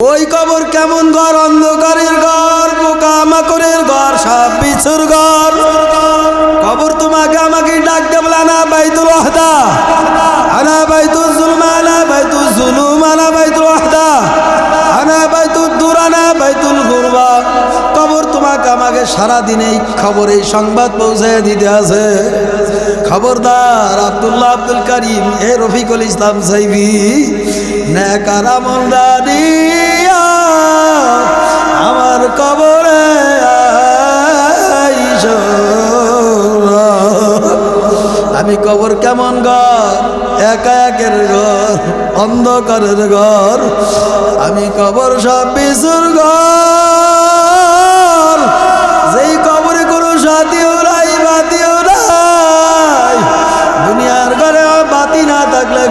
ওই কবর কেমন ঘর? অন্ধকারের ঘর পোকা মাকড়ের ঘর, সব বিছুর ঘর। কবর তোমাকে আমাকে ডাক দেবল আনা বাইতুল ওয়াহদা। আনা বাইতুল জুলম, আনা বাইতুল জুলুম, আনা বাইতুল ওয়াহদা। আনা বাইতুল দূর, আনা বাইতুল গুরবা। কবর তোমাকে আমাকে সারাদিন এই খবর এই সংবাদ পৌঁছে দিতে আছে। খবরদার আব্দুল্লাহ আব্দুল করিম, এ রফিকুল ইসলাম সাইবি নেকারামল দাঁড়িয়া আমার কবরে। আমি কবর কেমন ঘর? একা একের ঘর, অন্ধকারের ঘর। আমি কবর সব বিশুর ঘর।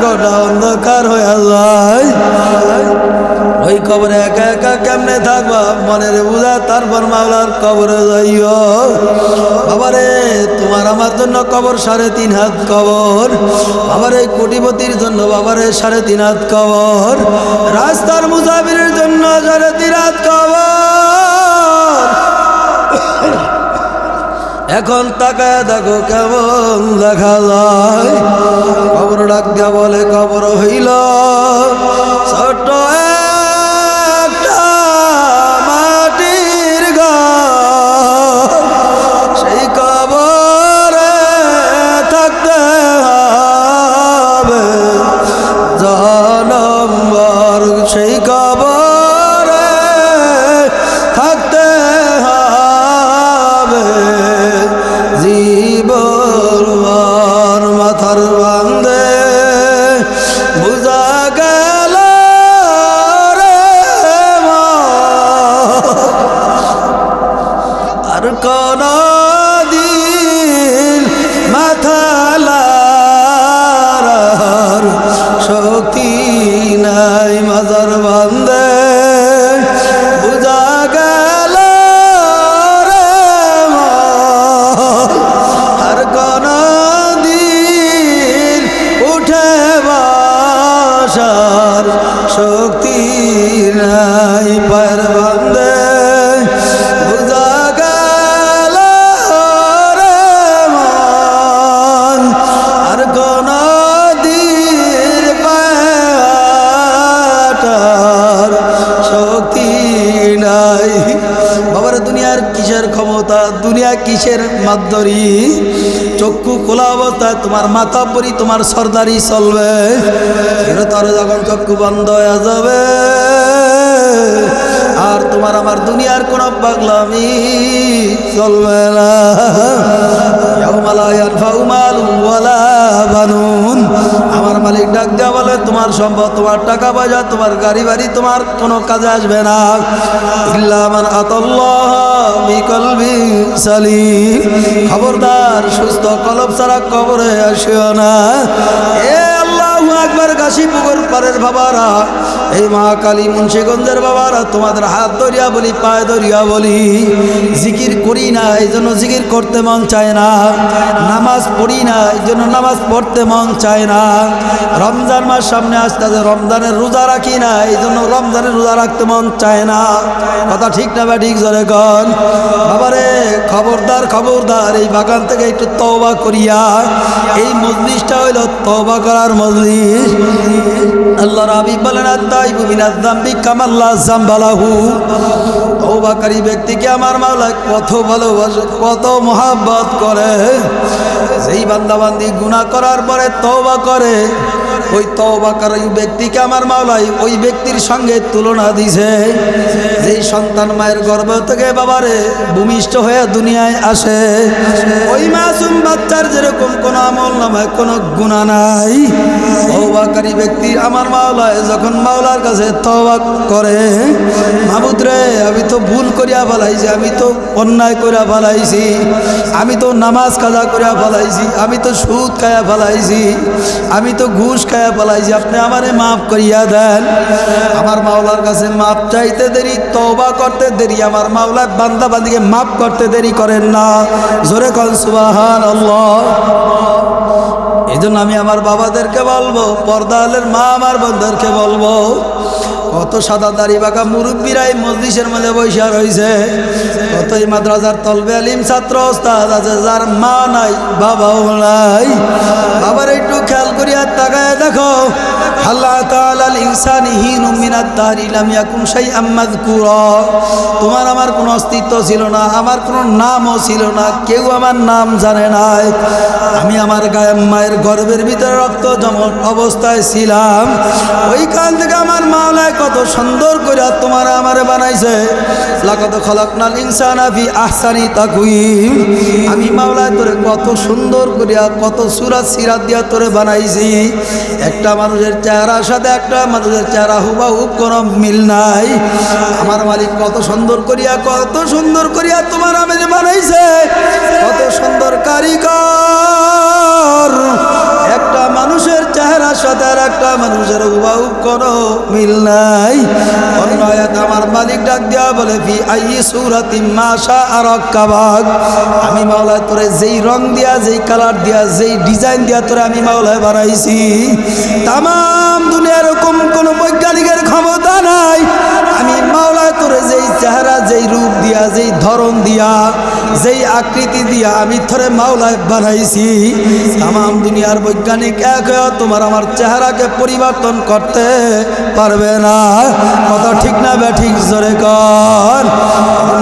ঘরটা অন্ধকার হয়ে যায় ওই কবরে একা একা কেমনে থাকবা? মনের বুঝা তারপর মাওলার কবরে যাইও। বাবারে, তোমার আমার জন্য কবর সাড়ে তিন হাত কবর। বাবার এই কোটিপতির জন্য বাবারে সাড়ে তিন হাত কবর। রাস্তার মুসাফিরের জন্য সাড়ে তিন হাত এখন তাকায় দেখো কেমন দেখা যায়। কবর ডাক দিয়া বলে কবর হইল ছোট মাধ্যরি চক্ষু খোলা অবস্থায় তোমার মাথা পরি তোমার সর্দারি চলবে। তারা যখন চক্ষু বন্ধ হয়ে যাবে, আর তোমার আমার দুনিয়ার কোন পাগলামি চলবে না। আমার মালিক ডাক দেওয়া বলে, তোমার সম্পদ, তোমার টাকা পয়সা, তোমার গাড়ি বাড়ি, তোমার কোনো কাজে আসবে না। ইল্লা মান আতাল্লাহ সালিম। খবরদার, সুস্থ কলব ছাড়া কবরে আসিও না। এ আল্লাহ একবার গাছি পুকুর পারের বাবারা এই মহাকালী মুন্সীগঞ্জের বাবারা, তোমাদের হাত ধরিয়া বলি, পায়ে ধরিয়া বলি। জিকির করি না, এই জন্য জিকির করতে মন চায় না। নামাজ পড়ি না, এই জন্য নামাজ পড়তে মন চায় না। রমজান মাস সামনে আসতেছে রমজানের রোজা রাখি না, এই জন্য রমজানের রোজা রাখতে মন চায় না। কথা ঠিক না বা ঠিক, জোরে কন। বাবারে, খবরদার খবরদার, এই বাগান থেকে একটু তওবা করিয়া, এই মজলিসটা হইল তওবা করার মজলিস। আল্লাহ রাবি বলেন আদাই বুবিনা দাম্বি কামাল্লা জাম্বালাহু। তওবাকারী ব্যক্তিকে আমার মাওলা কত ভালোবাসে, কত মহাব্বত করে। যেই বান্দাবান্দি গুনাহ করার পরে তওবা করে ওই তওবাকারী ব্যক্তিকে আমার মাওলাই ওই ব্যক্তির সঙ্গে তুলনা দিছে। যেই সন্তান মায়ের গর্ভ থেকে বাবারে ভূমিষ্ঠ হয়ে দুনিয়ায় আসে। ওই মাসুম বাচ্চার যেরকম কোনো আমল নামায় কোনো গুণা নাই। তওবাকারী ব্যক্তি আমার মাওলায় যখন মাওলার কাছে তওবা করে মাহবুদ রে, আমি তো ভুল করিয়া ফেলাইছি, আমি তো অন্যায় করিয়া ফেলাইছি, আমি তো নামাজ কাজা করিয়া ফেলাইছি, আমি তো সুদ খায়া ফেলাইছি, আমি তো ঘুষ খায়া ফেলাইছি আপনি আমারে মাফ করিয়া দেন। আমার মাওলার কাছে মাফ চাইতে দেরি তবা করতে দেরি, আমার মাওলার বান্দা বান্দিকে মাফ করতে দেরি করেন না। জোরে কন সুবাহান এই জন্য আমি আমার বাবাদেরকে বলব পর্দালের মা, আমার বন্ধুদেরকে বলব কত সাদা দাড়ি বাঁকা মুরব্বীরাই মসজিষের মধ্যে বৈশা রয়েছে। কত এই মাদ্রাসার তলবে আলিম ছাত্র ওস্তাদ আছে, যার মা নাই, বাবাও নাই। বাবার একটু খেয়াল করিয়া তাকায় দেখো। আল্লাহ তোমার আমার কোনো অস্তিত্ব ছিল না, আমার কোনো নামও ছিল না, কেউ আমার নাম জানে আমি আমার মায়ের অবস্থায় ছিলাম। ওইখান থেকে আমার কত সুন্দর করে তোমার আমারে বানাইছে। লাকত খলাকনাল ইনসানা ফি আহসানি তাকুইম আমি মাওলায় তোরে কত সুন্দর করিয়া কত সুরাত সিরাত দিয়া তোরে বানাইছি। একটা মানুষের চেহারার সাথে একটা মানুষের চেহারা হুবাহু কোনো মিল নাই। আমার মালিক কত সুন্দর করিয়া কত সুন্দর করিয়া তোমার আমেজ বানাইছে। কত সুন্দর কারিগর। একটা মানুষের সাথে একটা মানুষের হুবাহু কোনো মিল নাই। অন্য আমার মালিক ডাক দেওয়া বলে, ফি আই সুরাতি মাসা আর কাবাগ আমি মাওলায় তোরে যেই রং দিয়া, যেই কালার দিয়া, যেই ডিজাইন দিয়া তোরে আমি মাওলায় বানাইছি। তামাম দুনিয়ার এরকম কোনো বৈজ্ঞানিকের ক্ষমতা নাই। আমি মাওলায় তোরে যেই চেহারা, যেই রূপ দিয়া, যেই ধরন দিয়া, যেই আকৃতি দিয়া আমি থরে মাওলায় বানাইছি। তামাম দুনিয়ার বৈজ্ঞানিক এক তোমার আমার চেহারাকে পরিবর্তন করতে পারবে না। কথা ঠিক না বে ঠিক জোরে কর।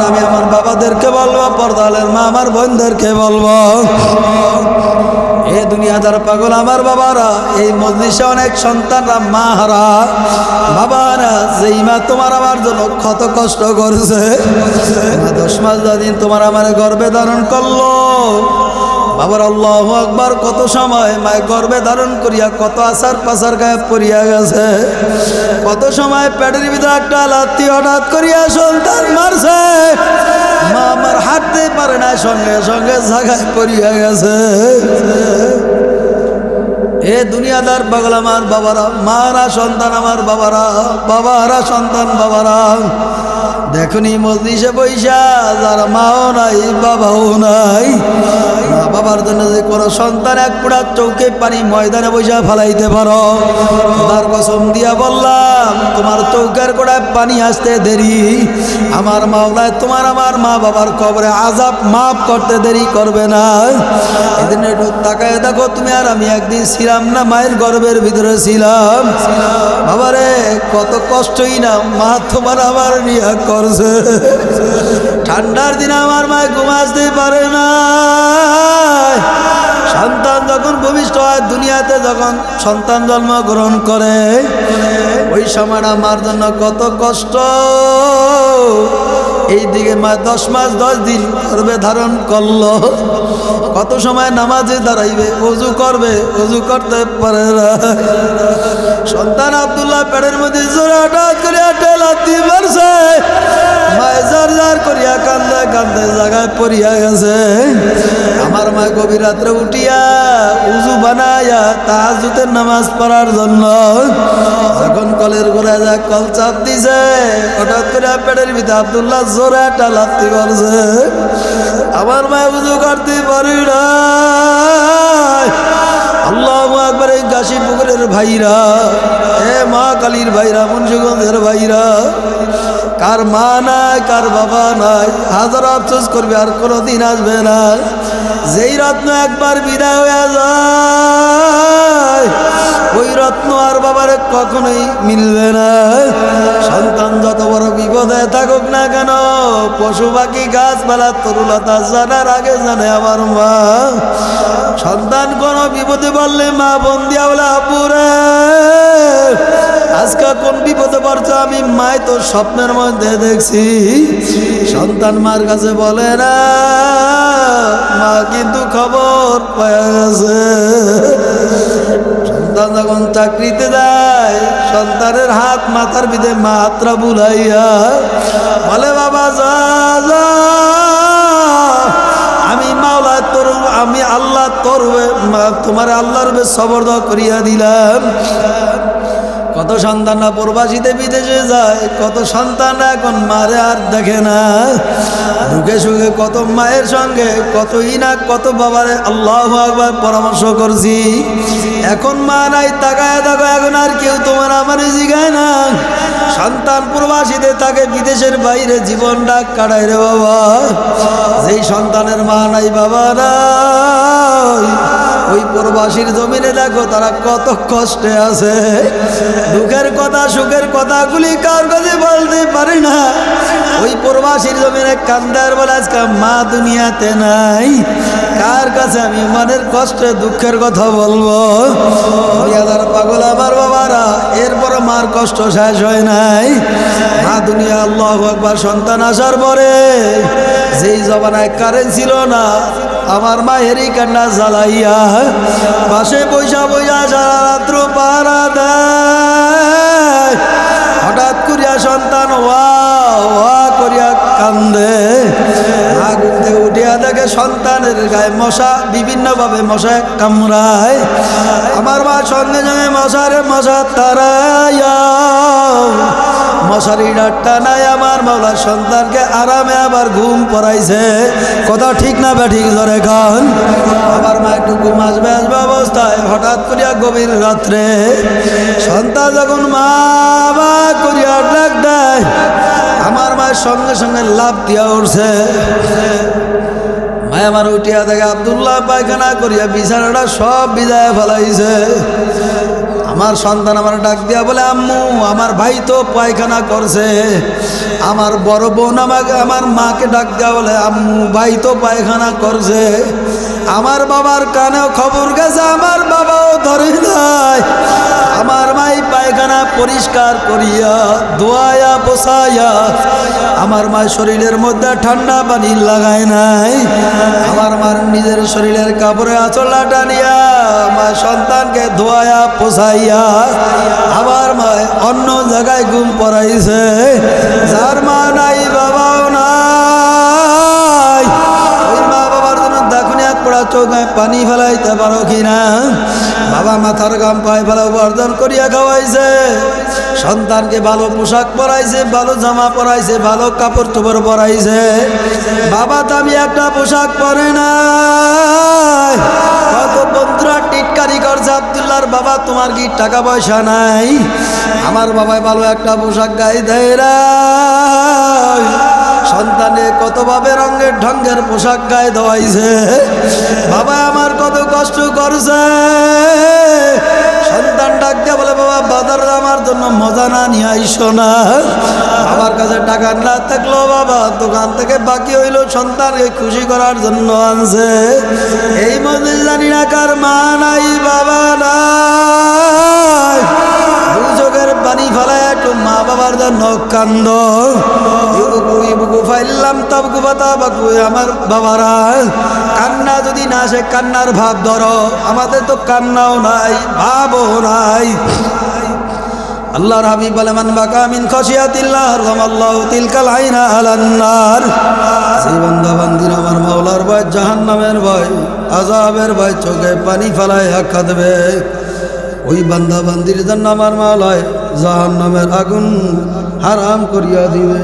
আমি আমার বাবাদেরকে বলব, পর্দালের মা আমার বোনদেরকে বলব। এ দুনিয়াদার পাগল আমার বাবারা, এই মজলিসে অনেক সন্তানরা মা হারা বাবারা, যেই মা তোমার আমার জন্য কত কষ্ট করছে দশ মাস দিন তোমার আমার গর্বে ধারণ করল। বাবার আল্লাহ আকবার, কত সময় মায় গর্বে ধারণ করিয়া কত আসার পাসার গায়ে পড়িয়া গেছে। কত সময় পেটের ভিতরে একটা লাত্তি হঠাৎ করিয়া সন্তান মারছে। মা আমার হাঁটতে পারে না, সঙ্গে সঙ্গে জাগায় পড়িয়া গেছে। এ দুনিয়াদার পাগল আমার বাবারা, মারা সন্তান আমার বাবারা বাবারা সন্তান বাবারা। দেখুনি মজলিসে বৈশা, যারা মাও নাই, বাবাও নাই। মা বাবার জন্য যে কোনো সন্তান এক পুরা চৌকে পানি ময়দানে বৈশা ফেলাইতে পারো। তার কসম দিয়া বললাম, তোমার চৌকের গোড়ায় পানি আসতে দেরি। আমার মাওলায় তোমার আমার মা বাবার কবরে আজাব মাফ করতে দেরি করবে না। এদিন একটু তাকায় দেখো তুমি আর আমি একদিন ছিলাম না, মায়ের গর্বের ভিতরে ছিলাম। বাবারে, কত কষ্টই না, মা তোমার আমার নিয়ে করছে ঠান্ডার দিন আমার মা ঘুমাসতে পারে না সন্তান যখন ভূমিষ্ঠ হয়, দুনিয়াতে যখন সন্তান জন্মগ্রহণ করে, ওই সময়টা আমার জন্য কত কষ্ট। এই দিকে মা দশ মাস দশ দিন করবে ধারণ করল। কত সময় নামাজে দাঁড়াইবে, অজু করবে, অজু করতে পারে সন্তান আবদুল্লাহ পেটের মধ্যে জোরে হঠাৎ করে টেলাতি মারছে। মায় জার জার করিয়া কান্দে কান্দে জায়গায় পড়িয়া গেছে। আমার মা গভীর রাত্রে উঠিয়া উজু বানায়া তাহাজুতের নামাজ পড়ার জন্য যা কল চাপ দিছে, হঠাৎ করে পেটের ভিতরে আবদুল্লাহ জোরে একটা লাত্তি করছে আমার মা উজু করতে পারি না আল্লাহ একবার এই গাছি পুকুরের ভাইরা, এ মা কালীর ভাইরা, মুন্সিগঞ্জের ভাইরা, কার মা নাই, কার বাবা নাই, হাজার আফসোস করবে আর কোনো দিন আসবে না। যেই রত্ন একবার বিদায় হয়ে যায়। কখনোই মিলবে না। সন্তান যত বড় বিপদে থাকুক না কেন, পশু পাখি, গাছপালা, তরুলতা জানার আগে জানে আমার মা। সন্তান কোনো বিপদে বললে মা বন্দিয়া বলে আপুরে আজকে কোন বিপদে পড়ছে আমি মাই তো স্বপ্নের মধ্যে দেখছি। সন্তান মার কাছে বলে না, মা কিন্তু খবর পাওয়া গেছে সন্তান যখন চাকরিতে যায়, সন্তানের হাত মাথার বিধে মাত্রা বুলাইয়া, বলে, বাবা, যা যা, আমি মাওলা তোর, আমি আল্লাহ তোর, তোমার আল্লাহর সবর্দ করিয়া দিলাম। কত সন্তানরা প্রবাসীতে বিদেশে যায়, কত সন্তানরা এখন মারে আর দেখে না। দুঃখে সুখে কত মায়ের সঙ্গে, কতই না কত বাবারে আল্লাহ একবার পরামর্শ করছি। এখন মা নাই, তাকায় দেখো, এখন আর কেউ তোমার আমার জিগায় না। সন্তান প্রবাসীতে তাকে বিদেশের বাইরে জীবন ডাক কাটায় রে বাবা। যেই সন্তানের মা নাই, বাবা নাই। ওই প্রবাসীর জমিনে দেখো তারা কত কষ্টে আছে। দুঃখের কথা, সুখের কথাগুলি কার কাছে বলতে পারে না। ওই প্রবাসীর জমিনে কান্দার বলে আজকে মা দুনিয়াতে নাই। কার কাছে আমি মনের কষ্টে, দুঃখের কথা বলব? পাগল আমার বাবারা, এরপর মার কষ্ট শেষ হয় নাই। মা দুনিয়া, আল্লাহ একবার সন্তান আসার পরে যেই জমানায় কারেন্ট ছিল না, আমার মায়েরই কান্না জ্বালাইয়া পাশে পয়সা পয়সা সারা রাত্র পাহারা দেয়, হঠাৎ করিয়া সন্তান ওয়া ওয়া করিয়া কান্দে। আগুন থেকে উঠিয়া দেখে সন্তানের গায়ে মশা, বিভিন্নভাবে মশা কামড়ায়। আমার মা সঙ্গে সঙ্গে মশারে মশা তারাইয়া মশারি ডাট্টা নাই আমার মাওলা সন্তানকে আরামে আবার ঘুম পড়াইছে। কথা ঠিক না বা ঠিক ধরে খান আমার মা একটু ঘুম আসবে আসবে অবস্থায়, হঠাৎ করিয়া গভীর রাত্রে সন্তান যখন মা করিয়া ডাক দেয়, আমার মায়ের সঙ্গে সঙ্গে লাভ দিয়া উঠছে। মায় আমার উঠিয়া দেখে আবদুল্লাহ পায়খানা করিয়া বিছানাটা সব বিদায় ফেলাইছে। আমার সন্তান আমার ডাক দিয়া বলে, আম্মু, আমার ভাই তো পায়খানা করছে। আমার বড় বোন আমাকে, আমার মাকে ডাক দেওয়া বলে, আম্মু, ভাই তো পায়খানা করছে। আমার বাবার কানেও খবর গেছে, আমার বাবাও ধরে নাই। আমার মাই পায়খানা পরিষ্কার করিয়া ধোয়ায়া বসাইয়া আমার মায়ের শরীরের মধ্যে ঠান্ডা পানি লাগায় নাই। আমার মার নিজের শরীরের কাপড়ে আঁচলা টানিয়া আমার সন্তানকে ধোয়ায়া পোষাইয়া আমার মায় অন্য জায়গায় ঘুম পড়াইছে। যার মা নাই, বাবাও নাই। মা বাবার জন্য এক পড়া চৌকায় পানি ফেলাইতে পারো কিনা? বাবা মাথার গাম পায়ে ভালো উপার্জন করিয়া খাওয়াইছে। সন্তানকে ভালো পোশাক পরাইছে, ভালো জামা পরাইছে, ভালো কাপড় চোপড় পরাইছে। বাবা দামি একটা পোশাক পরে না কত টিটকারি করছে আবদুল্লার বাবা, তোমার কি টাকা পয়সা নাই? আমার বাবাই ভালো একটা পোশাক গায়ে দেয় সন্তানে কতভাবে রঙের ঢঙ্গের পোশাক গায়ে ধোয়াইছে? বাবা আমার কত কষ্ট করছে। সন্তান ডাক দিয়ে বলে, বাবা, বাজার আমার জন্য মজা না নিয়ে আইসো না। আমার কাছে টাকা না থাকল বাবা, দোকান থেকে বাকি হইল সন্তানকে খুশি করার জন্য আনছে। এই মধ্যে জানি না কার মা নাই, বাবা নাই। দুই পানি ফেলায় বাবার জন্য কান্দ। ফাইলাম তাবকু বাতা বাকু আমার বাবারা। কান্না যদি না আসে, কান্নার ভাব ধরো। আমাদের তো কান্নাও নাই, ভাবও নাই। আল্লাহর হাবিব বলে, মান বাকা মিন খসিয়াতিল্লাহ রামাল্লাহু তিলকাল আইনা আলান্নার। সেই বান্দা, বান্দির আমার মাওলার ভয়, জাহান্নামের ভয়, আযাবের ভয়, চোখে পানি ফেলায় হাক্কা দেবে ওই বান্দা, বান্দির জন্য আমার মাওলায় জাহান্নামের আগুন হারাম করিয়া দিবে।